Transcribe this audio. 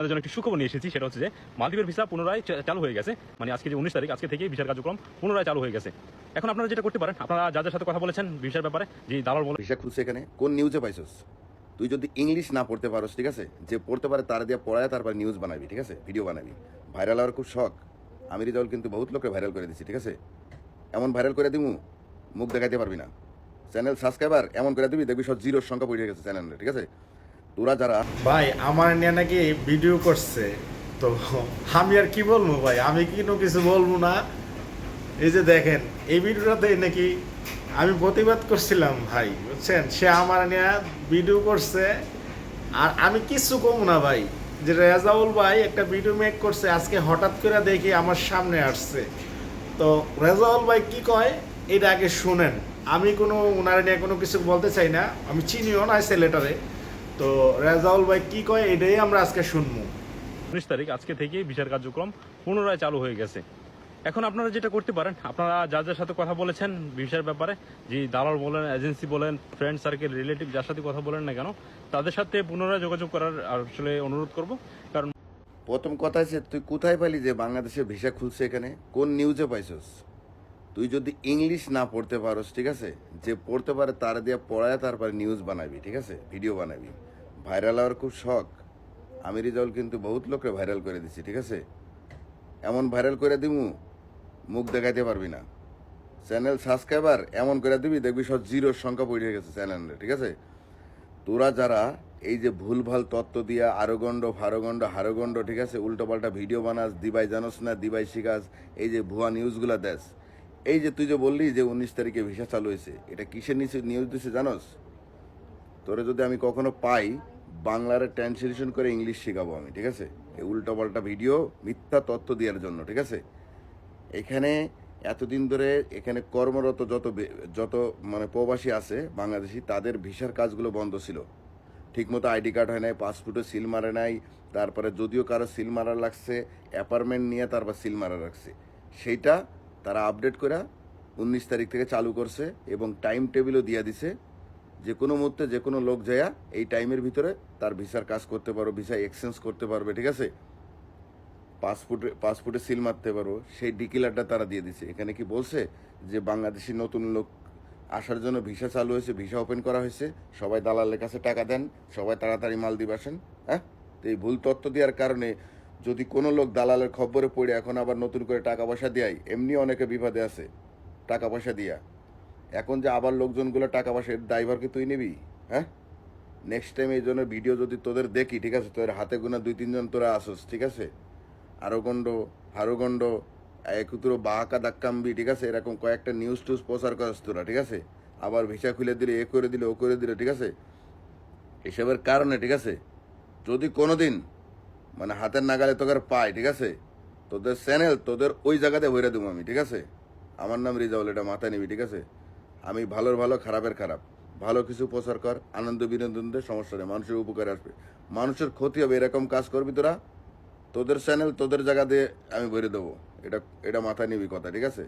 তাদের জন্য একটি সুখবর নিয়ে এসেছি, সেটা হচ্ছে যে মালদ্বীপের ভিসা পুনরায় চালু হয়ে গেছে। মানে আজকে যে উনিশ তারিখ, আজকে থেকেই ভিসার কার্যক্রম পুনরায় চালু হয়ে গেছে। এখন আপনারা যেটা করতে পারেন, আপনারা যাদের সাথে কথা বলেছেন ভিসার ব্যাপারে, যে দালাল বলে ভিসা খুলছে এখানে। কোন নিউজে পাইছস? তুই যদি ইংলিশ না পড়তে পারোস, ঠিক আছে? যে পড়তে পারে তার দিয়ে পড়ায় তারপর নিউজ বানাবি, ঠিক আছে? ভিডিও বানাবি। ভাইরাল হওয়ার খুব শখ। আমি রিজাউল কিন্তু বহুত লোকে ভাইরাল করে দিছি, ঠিক আছে? এমন ভাইরাল করে দিমু, মুখ দেখাইতে পারবি না। চ্যানেল সাবস্ক্রাইবার এমন করে দিবি, দেখবি সব জিরোর সংখ্যা পড়ে গেছে চ্যানেলে ঠিক আছে? তোরা যারা ভাই, আমার নিয়ে নাকি ভিডিও করছে। তো আমি আর কি বলব ভাই? আমি কিন্তু কিছু বলব না। এই যে দেখেন, এই ভিডিওটাতে নাকি আমি প্রতিবাদ করছিলাম ভাই, বুঝছেন? সে আমার নিয়ে ভিডিও করছে। আর আমি কিছু কম না ভাই। যে রেজাউল ভাই একটা ভিডিও মেক করছে, আজকে হঠাৎ করে দেখি আমার সামনে আসছে। তো রেজাউল ভাই কি কয়? এটা আগে শুনেন। আমি কোনো, ওনার নিয়ে কোনো কিছু বলতে চাই না। আমি চিনিও না ছেলেটারে। তো রেজাউল ভাই কি কয় এটাই আমরা আজকে শুনব। উনিশ তারিখ আজকে থেকেই ভিসার কার্যক্রম পুনরায় চালু হয়ে গেছে। এখন আপনারা যেটা করতে পারেন আপনারা যার যার সাথে কথা বলেছেন ভিসার ব্যাপারে যে দালাল বলেন এজেন্সি বলেন ফ্রেন্ড সার্কেল রিলেটিভ যার সাথে কথা বলেন না কেন তাদের সাথে পুনরায় যোগাযোগ করার আসলে অনুরোধ করব। কারণ প্রথম কথা হচ্ছে তুই কোথায় পাইলি যে বাংলাদেশে ভিসা খুলছে এখানে? কোন নিউজে পাইছস? তুই যদি ইংলিশ না পড়তে পারোস ঠিক আছে? যে পড়তে পারে তার দিয়ে পড়ায় তারপরে নিউজ বানাবি ঠিক আছে? ভিডিও বানাবি। ভাইরাল হওয়ার খুব শখ। আমি রিজাউল কিন্তু বহুত লোকে ভাইরাল করে দিছি, ঠিক আছে? এমন ভাইরাল করে দিমু, মুখ দেখাইতে পারবি না। চ্যানেল সাবস্ক্রাইবার এমন করে দিবি, দেখবি সব জিরোর সংখ্যা পড়ে গেছে চ্যানেলে, ঠিক আছে? তোরা যারা এই যে ভুলভাল তত্ত্ব দিয়া আরোগণ্ড, ফারোগণ্ড, হারোগণ্ড, ঠিক আছে, উল্টোপাল্টা ভিডিও বানাস, দিবাই জানোস না, দিবাই শিখাস, এই যে ভুয়া নিউজগুলা দেস, এই যে তুই যে বললি যে উনিশ তারিখে ভিসা চালু হয়েছে, এটা কিসের নিচে নিউজ দিছে জানোস? তোরে যদি আমি কখনো পাই বাংলার ট্রান্সলেশন করে ইংলিশ শেখাবো আমি, ঠিক আছে? এই উল্টোপাল্টা ভিডিও মিথ্যা তথ্য দেওয়ার জন্য, ঠিক আছে? এখানে এতদিন ধরে এখানে কর্মরত যত যত মানে প্রবাসী আছে, বাংলাদেশি, তাদের ভিসার কাজগুলো বন্ধ ছিল। ঠিকমতো আইডি কার্ড হয় নাই, পাসপোর্টে সিল মারে নাই, তারপরে যদিও কারও সিল মারা লাগছে, অ্যাপার্টমেন্ট নিয়ে তারপর সিল মারা রাখছে সেইটা তারা আপডেট করে উনিশ তারিখ থেকে চালু করছে এবং টাইম টেবিলও দিয়ে দিছে। যে কোনো মুহূর্তে যে কোনো লোক যায়া এই টাইমের ভিতরে তার ভিসার কাজ করতে পারো, ভিসা এক্সচেঞ্জ করতে পারবে, ঠিক আছে? পাসপোর্টে পাসপোর্টে সিল মারতে পারো, সেই ডিকিলারটা তারা দিয়ে দিছে। এখানে কি বলছে যে বাংলাদেশি নতুন লোক আসার জন্য ভিসা চালু হয়েছে, ভিসা ওপেন করা হয়েছে, সবাই দালালের কাছে টাকা দেন, সবাই তাড়াতাড়ি মালদ্বীপ আসেন হ্যাঁ? তো এই ভুল তথ্য দেওয়ার কারণে যদি কোনো লোক দালালের খবরে পড়ে, এখন আবার নতুন করে টাকা পয়সা দেয়, এমনি অনেকে বিপদে আছে, টাকা পয়সা দিয়া। এখন যে আবার লোকজনগুলো টাকা পয়সা এর দায়ভারকে তুই নিবি? হ্যাঁ? নেক্সট টাইম এই জন্য ভিডিও যদি তোদের দেখি, ঠিক আছে? তোদের হাতে গোনা দুই, তিনজন তোরা আসোস, ঠিক আছে? আরোগণ্ড হারোগণ্ড একুতুরো বাহাকা দাক্কাম্বি ঠিক আছে? এরকম কয়েকটা নিউজ টুজ প্রচার করাস তোরা, ঠিক আছে? আবার ভিসা খুলে দিলে, এ করে দিলে, ও করে দিলে, ঠিক আছে? এসবের কারণে, ঠিক আছে? যদি কোনোদিন মানে হাতের নাগালে তোকে পাই ঠিক আছে? তোদের চ্যানেল তোদের ওই জায়গাতে ভরে দেবো আমি, ঠিক আছে? আমার নাম রিজাউল, এটা মাথায় নিবি, ঠিক আছে? আমি ভালোর ভালো, খারাপের খারাপ। ভালো কিছু প্রচার কর, আনন্দ বিনোদন দে, সমস্যা নেই, মানুষের উপকারে আসবে। মানুষের ক্ষতি হবে, এরকম কাজ করবি তোরা? তোদের চ্যানেল তোদের জায়গা দিয়ে আমি ভরে দেবো। এটা এটা মাথায় নিবি কথা, ঠিক আছে?